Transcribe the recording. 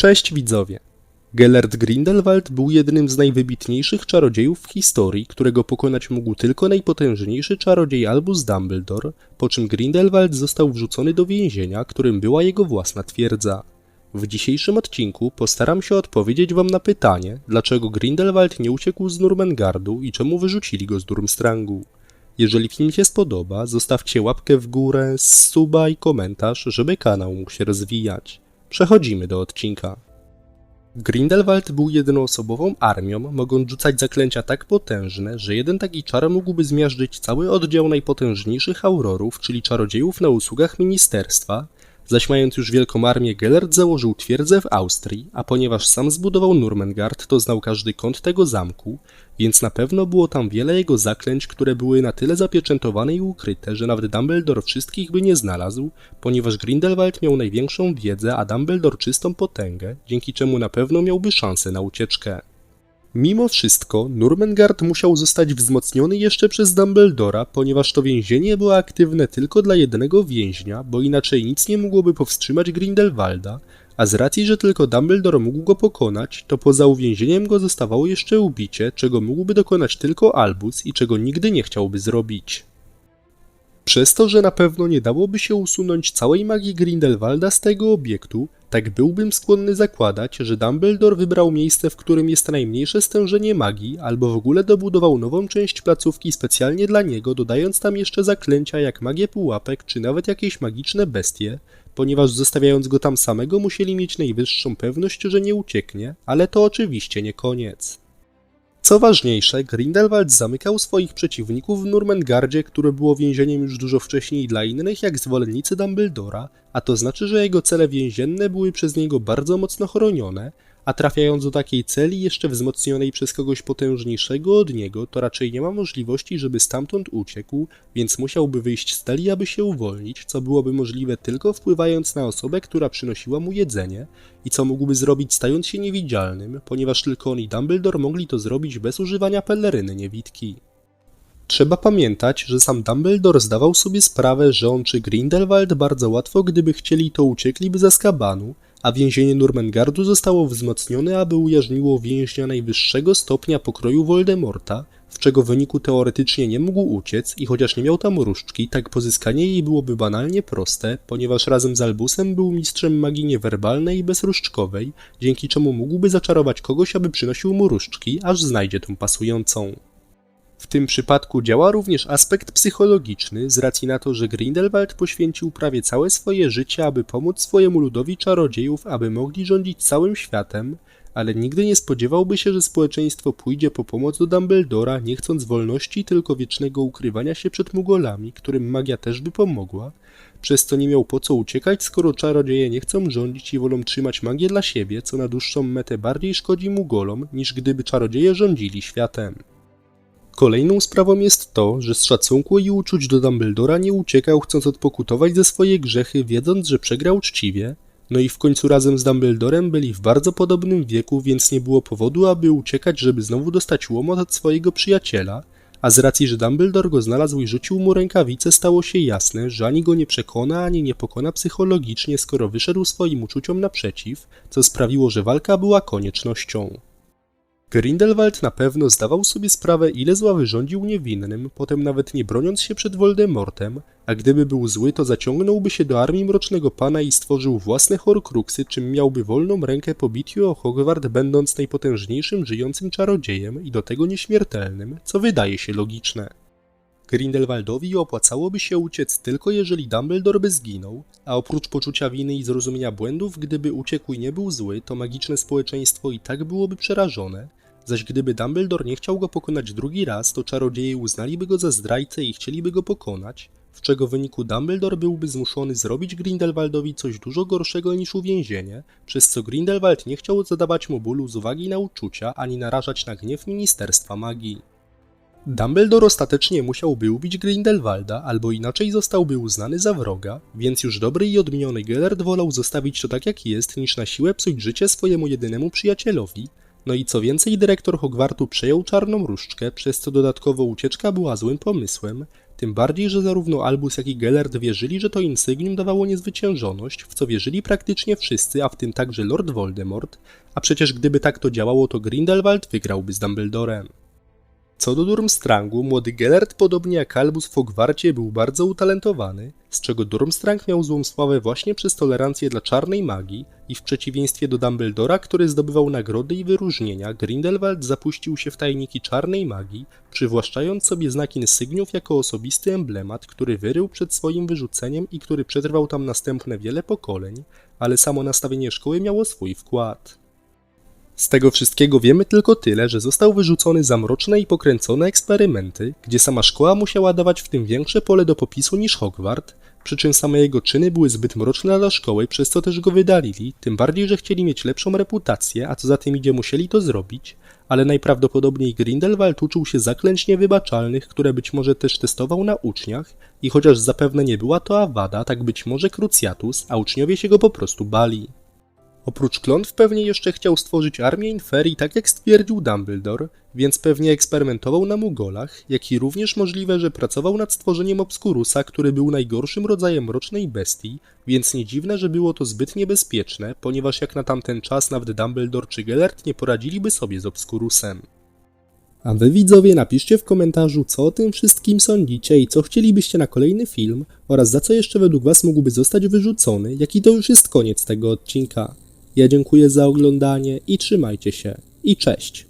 Cześć widzowie! Gellert Grindelwald był jednym z najwybitniejszych czarodziejów w historii, którego pokonać mógł tylko najpotężniejszy czarodziej Albus Dumbledore, po czym Grindelwald został wrzucony do więzienia, którym była jego własna twierdza. W dzisiejszym odcinku postaram się odpowiedzieć wam na pytanie, dlaczego Grindelwald nie uciekł z Nurmengardu i czemu wyrzucili go z Durmstrangu. Jeżeli film się spodoba, zostawcie łapkę w górę, suba i komentarz, żeby kanał mógł się rozwijać. Przechodzimy do odcinka. Grindelwald był jednoosobową armią, mogąc rzucać zaklęcia tak potężne, że jeden taki czar mógłby zmiażdżyć cały oddział najpotężniejszych aurorów, czyli czarodziejów na usługach ministerstwa, zaś mając już wielką armię, Gellert założył twierdzę w Austrii, a ponieważ sam zbudował Nurmengard, to znał każdy kąt tego zamku, więc na pewno było tam wiele jego zaklęć, które były na tyle zapieczętowane i ukryte, że nawet Dumbledore wszystkich by nie znalazł, ponieważ Grindelwald miał największą wiedzę, a Dumbledore czystą potęgę, dzięki czemu na pewno miałby szansę na ucieczkę. Mimo wszystko, Nurmengard musiał zostać wzmocniony jeszcze przez Dumbledora, ponieważ to więzienie było aktywne tylko dla jednego więźnia, bo inaczej nic nie mogłoby powstrzymać Grindelwalda, a z racji, że tylko Dumbledore mógł go pokonać, to poza uwięzieniem go zostawało jeszcze ubicie, czego mógłby dokonać tylko Albus i czego nigdy nie chciałby zrobić. Przez to, że na pewno nie dałoby się usunąć całej magii Grindelwalda z tego obiektu, tak byłbym skłonny zakładać, że Dumbledore wybrał miejsce, w którym jest najmniejsze stężenie magii, albo w ogóle dobudował nową część placówki specjalnie dla niego, dodając tam jeszcze zaklęcia jak magię pułapek, czy nawet jakieś magiczne bestie, ponieważ zostawiając go tam samego musieli mieć najwyższą pewność, że nie ucieknie, ale to oczywiście nie koniec. Co ważniejsze, Grindelwald zamykał swoich przeciwników w Nurmengardzie, które było więzieniem już dużo wcześniej dla innych jak zwolennicy Dumbledora, a to znaczy, że jego cele więzienne były przez niego bardzo mocno chronione, a trafiając do takiej celi jeszcze wzmocnionej przez kogoś potężniejszego od niego, to raczej nie ma możliwości, żeby stamtąd uciekł, więc musiałby wyjść z celi, aby się uwolnić, co byłoby możliwe tylko wpływając na osobę, która przynosiła mu jedzenie i co mógłby zrobić stając się niewidzialnym, ponieważ tylko on i Dumbledore mogli to zrobić bez używania peleryny niewidki. Trzeba pamiętać, że sam Dumbledore zdawał sobie sprawę, że on czy Grindelwald bardzo łatwo, gdyby chcieli, to uciekliby ze Skabanu, a więzienie Nurmengardu zostało wzmocnione, aby ujarzmiło więźnia najwyższego stopnia pokroju Voldemorta, w czego wyniku teoretycznie nie mógł uciec i chociaż nie miał tam różdżki, tak pozyskanie jej byłoby banalnie proste, ponieważ razem z Albusem był mistrzem magii niewerbalnej i bezróżdżkowej, dzięki czemu mógłby zaczarować kogoś, aby przynosił mu różdżki, aż znajdzie tą pasującą. W tym przypadku działa również aspekt psychologiczny, z racji na to, że Grindelwald poświęcił prawie całe swoje życie, aby pomóc swojemu ludowi czarodziejów, aby mogli rządzić całym światem, ale nigdy nie spodziewałby się, że społeczeństwo pójdzie po pomoc do Dumbledora, nie chcąc wolności, tylko wiecznego ukrywania się przed Mugolami, którym magia też by pomogła, przez co nie miał po co uciekać, skoro czarodzieje nie chcą rządzić i wolą trzymać magię dla siebie, co na dłuższą metę bardziej szkodzi Mugolom, niż gdyby czarodzieje rządzili światem. Kolejną sprawą jest to, że z szacunku i uczuć do Dumbledora nie uciekał, chcąc odpokutować ze swoje grzechy, wiedząc, że przegrał uczciwie, no i w końcu razem z Dumbledorem byli w bardzo podobnym wieku, więc nie było powodu, aby uciekać, żeby znowu dostać łomot od swojego przyjaciela, a z racji, że Dumbledore go znalazł i rzucił mu rękawice, stało się jasne, że ani go nie przekona, ani nie pokona psychologicznie, skoro wyszedł swoim uczuciom naprzeciw, co sprawiło, że walka była koniecznością. Grindelwald na pewno zdawał sobie sprawę, ile zła wyrządził niewinnym, potem nawet nie broniąc się przed Voldemortem, a gdyby był zły, to zaciągnąłby się do armii Mrocznego Pana i stworzył własne Horcruxy, czym miałby wolną rękę po biciu o Hogwart, będąc najpotężniejszym żyjącym czarodziejem i do tego nieśmiertelnym, co wydaje się logiczne. Grindelwaldowi opłacałoby się uciec tylko jeżeli Dumbledore by zginął, a oprócz poczucia winy i zrozumienia błędów, gdyby uciekł i nie był zły, to magiczne społeczeństwo i tak byłoby przerażone, zaś gdyby Dumbledore nie chciał go pokonać drugi raz, to czarodzieje uznaliby go za zdrajcę i chcieliby go pokonać, w czego wyniku Dumbledore byłby zmuszony zrobić Grindelwaldowi coś dużo gorszego niż uwięzienie, przez co Grindelwald nie chciał zadawać mu bólu z uwagi na uczucia, ani narażać na gniew Ministerstwa Magii. Dumbledore ostatecznie musiałby ubić Grindelwalda, albo inaczej zostałby uznany za wroga, więc już dobry i odmieniony Gellert wolał zostawić to tak jak jest, niż na siłę psuć życie swojemu jedynemu przyjacielowi, no i co więcej, dyrektor Hogwartu przejął czarną różdżkę, przez co dodatkowo ucieczka była złym pomysłem, tym bardziej, że zarówno Albus jak i Gellert wierzyli, że to insygnium dawało niezwyciężoność, w co wierzyli praktycznie wszyscy, a w tym także Lord Voldemort, a przecież gdyby tak to działało, to Grindelwald wygrałby z Dumbledorem. Co do Durmstrangu, młody Gellert, podobnie jak Albus w Hogwarcie, był bardzo utalentowany, z czego Durmstrang miał złą sławę właśnie przez tolerancję dla czarnej magii i w przeciwieństwie do Dumbledora, który zdobywał nagrody i wyróżnienia, Grindelwald zapuścił się w tajniki czarnej magii, przywłaszczając sobie znak insygniów jako osobisty emblemat, który wyrył przed swoim wyrzuceniem i który przetrwał tam następne wiele pokoleń, ale samo nastawienie szkoły miało swój wkład. Z tego wszystkiego wiemy tylko tyle, że został wyrzucony za mroczne i pokręcone eksperymenty, gdzie sama szkoła musiała dawać w tym większe pole do popisu niż Hogwart, przy czym same jego czyny były zbyt mroczne dla szkoły, przez co też go wydalili, tym bardziej, że chcieli mieć lepszą reputację, a co za tym idzie musieli to zrobić, ale najprawdopodobniej Grindelwald uczył się zaklęć niewybaczalnych, które być może też testował na uczniach i chociaż zapewne nie była to Awada, tak być może Cruciatus, a uczniowie się go po prostu bali. Oprócz klątw pewnie jeszcze chciał stworzyć armię Inferii, tak jak stwierdził Dumbledore, więc pewnie eksperymentował na Mugolach, jak i również możliwe, że pracował nad stworzeniem Obscurusa, który był najgorszym rodzajem mrocznej bestii, więc nie dziwne, że było to zbyt niebezpieczne, ponieważ jak na tamten czas nawet Dumbledore czy Gellert nie poradziliby sobie z Obscurusem. A wy widzowie napiszcie w komentarzu, co o tym wszystkim sądzicie i co chcielibyście na kolejny film oraz za co jeszcze według was mógłby zostać wyrzucony, jaki to już jest koniec tego odcinka. Ja dziękuję za oglądanie i trzymajcie się. I cześć!